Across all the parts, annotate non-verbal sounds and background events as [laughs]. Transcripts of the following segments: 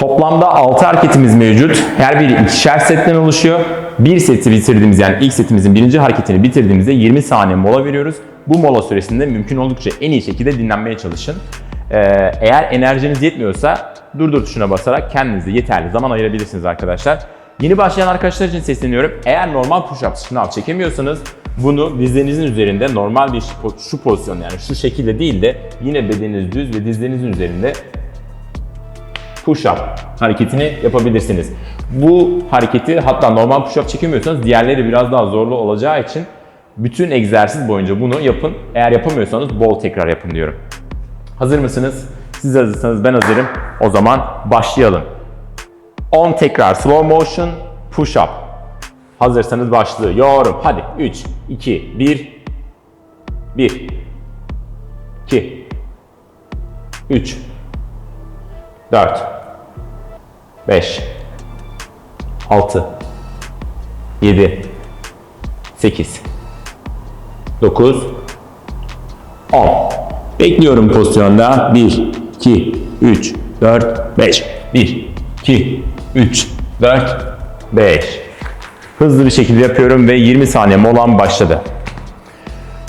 Toplamda 6 hareketimiz mevcut. Her biri ikişer setten oluşuyor. Bir seti bitirdiğimiz yani ilk setimizin birinci hareketini bitirdiğimizde 20 saniye mola veriyoruz. Bu mola süresinde mümkün oldukça en iyi şekilde dinlenmeye çalışın. Ee, eğer enerjiniz yetmiyorsa durdur tuşuna basarak kendinize yeterli zaman ayırabilirsiniz arkadaşlar. Yeni başlayan arkadaşlar için sesleniyorum. Eğer normal push-up sınav çekemiyorsanız bunu dizlerinizin üzerinde normal bir şu pozisyon yani şu şekilde değil de yine bedeniniz düz ve dizlerinizin üzerinde push-up hareketini yapabilirsiniz. Bu hareketi hatta normal push-up çekemiyorsanız diğerleri biraz daha zorlu olacağı için bütün egzersiz boyunca bunu yapın. Eğer yapamıyorsanız bol tekrar yapın diyorum. Hazır mısınız? Siz hazırsanız ben hazırım. O zaman başlayalım. 10 tekrar slow motion push-up. Hazırsanız başlıyorum. Hadi 3, 2, 1, 1, 2, 3, 4 5 6 7 8 9 10 Bekliyorum pozisyonda. 1 2 3 4 5 1 2 3 4 5 Hızlı bir şekilde yapıyorum ve 20 saniye molam başladı.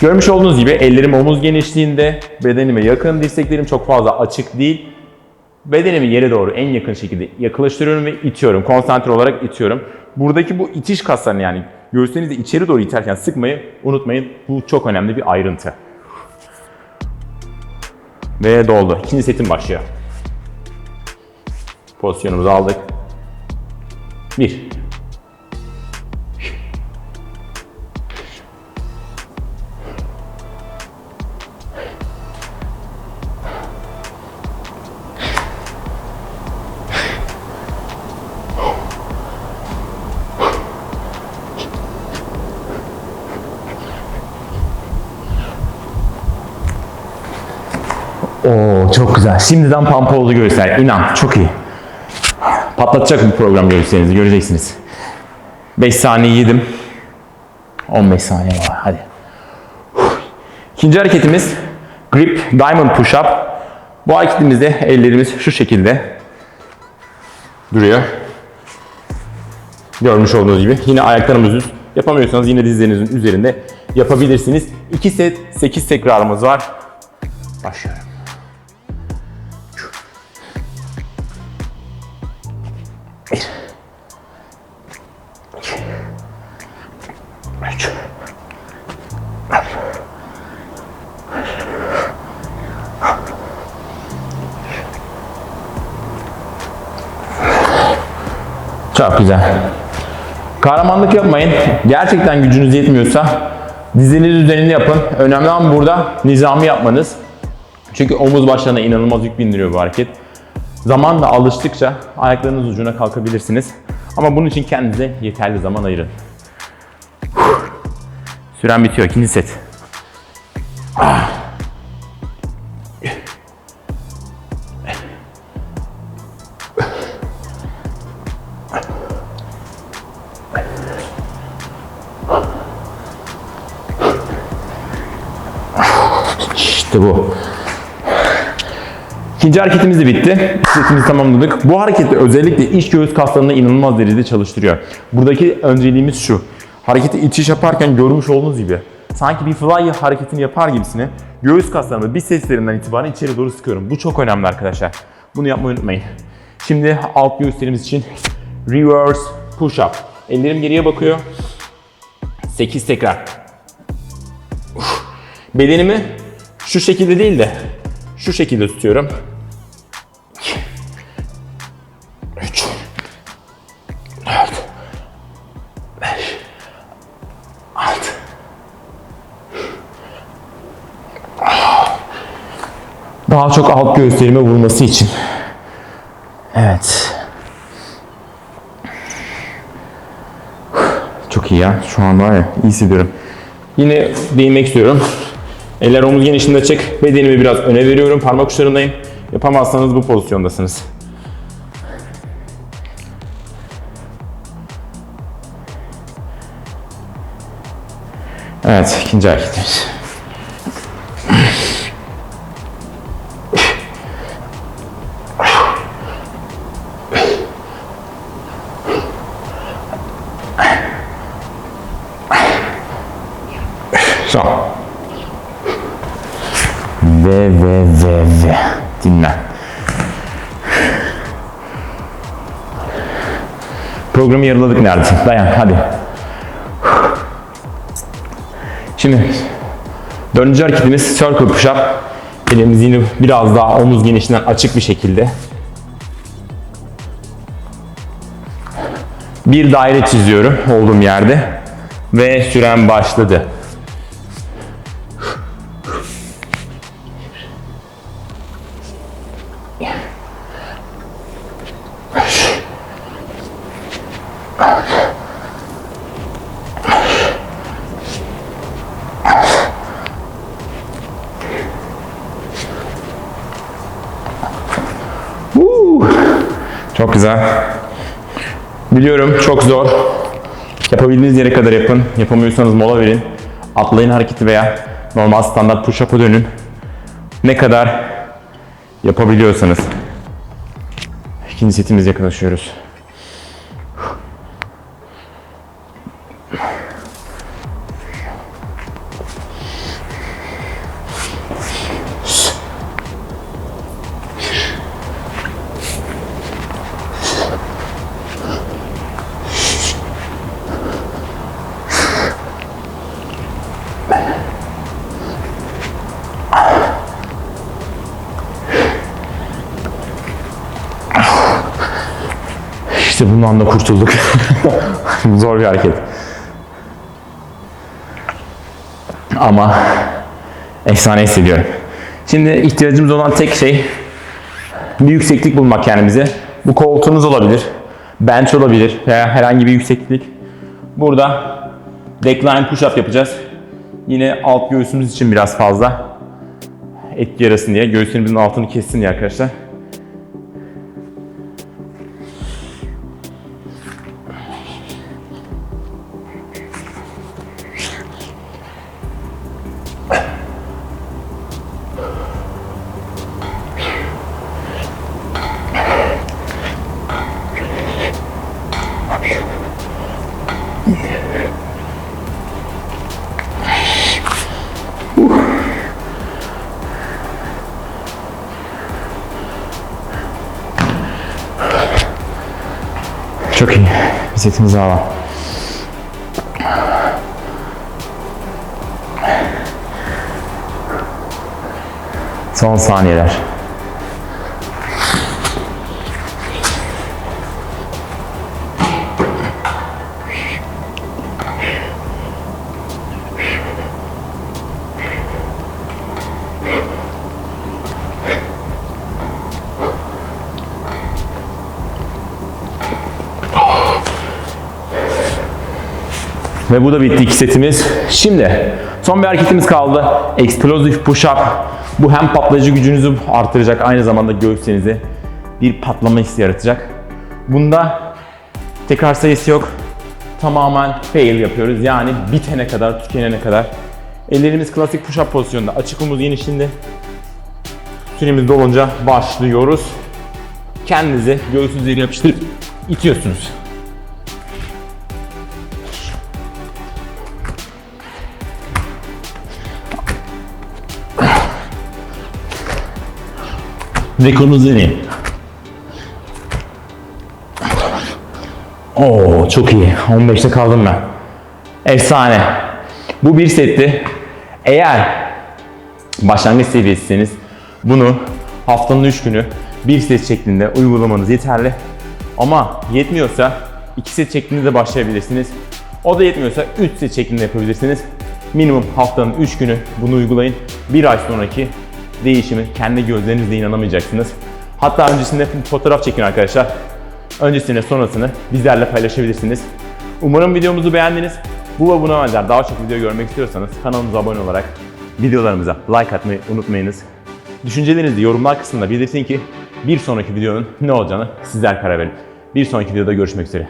Görmüş olduğunuz gibi ellerim omuz genişliğinde, bedenime yakın, dirseklerim çok fazla açık değil. Bedenimi yere doğru en yakın şekilde yaklaştırıyorum ve itiyorum. Konsantre olarak itiyorum. Buradaki bu itiş kaslarını yani göğüslerinizi içeri doğru iterken sıkmayı unutmayın. Bu çok önemli bir ayrıntı. Ve doldu. İkinci setim başlıyor. Pozisyonumuzu aldık. Bir. Çok güzel. Şimdiden pampa oldu göğüsler. İnan çok iyi. Patlatacak bu program göğüslerinizi göreceksiniz. 5 saniye yedim. 15 saniye var hadi. İkinci hareketimiz grip diamond push up. Bu hareketimizde ellerimiz şu şekilde duruyor. Görmüş olduğunuz gibi. Yine ayaklarımız düz. Yapamıyorsanız yine dizlerinizin üzerinde yapabilirsiniz. 2 set 8 tekrarımız var. Başlıyorum. Çok güzel. Kahramanlık yapmayın. Gerçekten gücünüz yetmiyorsa diziniz üzerinde yapın. Önemli olan burada nizami yapmanız. Çünkü omuz başlarına inanılmaz yük bindiriyor bu hareket. Zamanla alıştıkça ayaklarınız ucuna kalkabilirsiniz. Ama bunun için kendinize yeterli zaman ayırın. Süren bitiyor. İkinci set. Ah. İşte bu. İkinci hareketimiz de bitti. Setimizi tamamladık. Bu hareketi özellikle iç göğüs kaslarını inanılmaz derecede çalıştırıyor. Buradaki önceliğimiz şu. Hareketi itiş yaparken görmüş olduğunuz gibi sanki bir fly hareketini yapar gibisine göğüs kaslarımı bir seslerinden itibaren içeri doğru sıkıyorum. Bu çok önemli arkadaşlar. Bunu yapmayı unutmayın. Şimdi alt göğüslerimiz için reverse push up. Ellerim geriye bakıyor. 8 tekrar. Uf. Bedenimi şu şekilde değil de şu şekilde tutuyorum. 3 4 5 6 Daha çok alt göğüslerime vurması için. Evet. Çok iyi ya. Şu an var ya iyi hissediyorum. Yine değinmek istiyorum. Eller omuz genişliğinde açık. Bedenimi biraz öne veriyorum. Parmak uçlarındayım. Yapamazsanız bu pozisyondasınız. Evet, ikinci hareketimiz. Ve ve ve ve. Dinlen. Programı yarıladık neredeyse. Dayan hadi. Şimdi dördüncü hareketimiz circle push up. Elimizi yine biraz daha omuz genişliğinden açık bir şekilde bir daire çiziyorum olduğum yerde ve süren başladı. Çok güzel. Biliyorum çok zor. Yapabildiğiniz yere kadar yapın. Yapamıyorsanız mola verin. Atlayın hareketi veya normal standart push-up'a dönün. Ne kadar yapabiliyorsanız. İkinci setimize yaklaşıyoruz. İşte bundan da kurtulduk. [laughs] Zor bir hareket. Ama efsane hissediyorum. Şimdi ihtiyacımız olan tek şey bir yükseklik bulmak kendimize. Bu koltuğunuz olabilir, bench olabilir veya herhangi bir yükseklik. Burada decline push up yapacağız. Yine alt göğsümüz için biraz fazla etki yarasın diye, göğüslerimizin altını kessin diye arkadaşlar. Çok iyi. Daha var. Son saniyeler. Ve bu da bitti iki setimiz. Şimdi son bir hareketimiz kaldı. Explosive push up. Bu hem patlayıcı gücünüzü artıracak aynı zamanda göğüslerinize bir patlama hissi yaratacak. Bunda tekrar sayısı yok. Tamamen fail yapıyoruz. Yani bitene kadar, tükenene kadar. Ellerimiz klasik push up pozisyonunda. Açık omuz genişliğinde. Süremiz dolunca başlıyoruz. Kendinizi göğsünüze yapıştırıp itiyorsunuz. Rekorunuz deneyin. Oo çok iyi. 15'te kaldım ben. Efsane. Bu bir setti. Eğer başlangıç seviyesiniz bunu haftanın 3 günü bir set şeklinde uygulamanız yeterli. Ama yetmiyorsa 2 set şeklinde de başlayabilirsiniz. O da yetmiyorsa 3 set şeklinde yapabilirsiniz. Minimum haftanın 3 günü bunu uygulayın. Bir ay sonraki değişimi kendi gözlerinizle inanamayacaksınız. Hatta öncesinde fotoğraf çekin arkadaşlar. Öncesini sonrasını bizlerle paylaşabilirsiniz. Umarım videomuzu beğendiniz. Bu ve buna benzer daha çok video görmek istiyorsanız kanalımıza abone olarak videolarımıza like atmayı unutmayınız. Düşüncelerinizi yorumlar kısmında belirtin ki bir sonraki videonun ne olacağını sizler karar verin. Bir sonraki videoda görüşmek üzere.